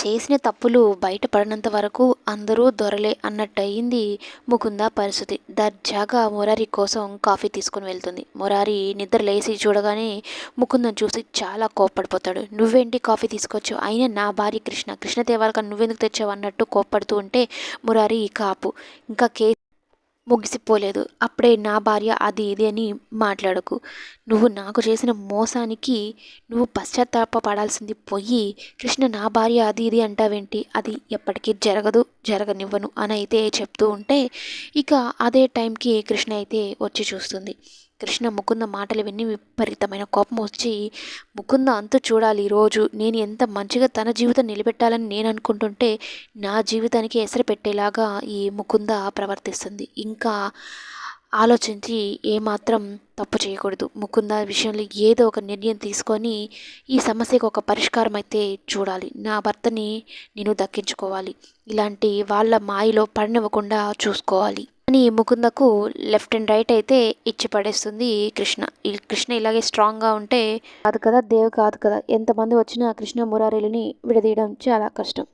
చేసిన తప్పులు బయటపడినంత వరకు అందరూ దొరలే అన్నట్టు అయింది ముకుంద పరిస్థితి. దర్జాగా మురారి కోసం కాఫీ తీసుకుని వెళ్తుంది. మురారి నిద్ర లేచి చూడగానే ముకుందని చూసి చాలా కోప్పడిపోతాడు. నువ్వేంటి కాఫీ తీసుకొచ్చావు? అయినా నా భార్య కృష్ణ. కృష్ణ దేవాలక నువ్వెందుకు తెచ్చావు? అన్నట్టు కోప్పడుతూ ఉంటే మురారి కాపు ఇంకా కే ముగిసిపోలేదు. అప్పుడే నా భార్య అది ఇది అని మాట్లాడకు. నువ్వు నాకు చేసిన మోసానికి నువ్వు పశ్చాత్తాప పడాల్సింది పోయి కృష్ణ నా భార్య అది ఇది అంటావేంటి? అది ఎప్పటికీ జరగదు జరగనివ్వను అని అయితే చెప్తూ ఉంటే ఇక అదే టైంకి కృష్ణ అయితే వచ్చి చూస్తుంది. కృష్ణ ముకుంద మాటలు విని విపరీతమైన కోపం వచ్చి ముకుంద అంతు చూడాలి ఈరోజు. నేను ఎంత మంచిగా తన జీవితం నిలబెట్టాలని నేను అనుకుంటుంటే నా జీవితానికి ఎసరు పెట్టేలాగా ఈ ముకుంద ప్రవర్తిస్తుంది. ఇంకా ఆలోచించి ఏమాత్రం తప్పు చేయకూడదు. ముకుంద విషయంలో ఏదో ఒక నిర్ణయం తీసుకొని ఈ సమస్యకు ఒక పరిష్కారం అయితే చూడాలి. నా భర్తని నేను దక్కించుకోవాలి. ఇలాంటి వాళ్ళ మాయలో పడినివ్వకుండా చూసుకోవాలి. అని ముకుందకు లెఫ్ట్ అండ్ రైట్ అయితే ఇచ్చి పడేస్తుంది కృష్ణ. ఈ కృష్ణ ఇలాగే స్ట్రాంగ్గా ఉంటే కాదు కదా దేవ్ కాదు కదా. ఎంతమంది వచ్చినా కృష్ణ మురారీలని విడదీయడం చాలా కష్టం.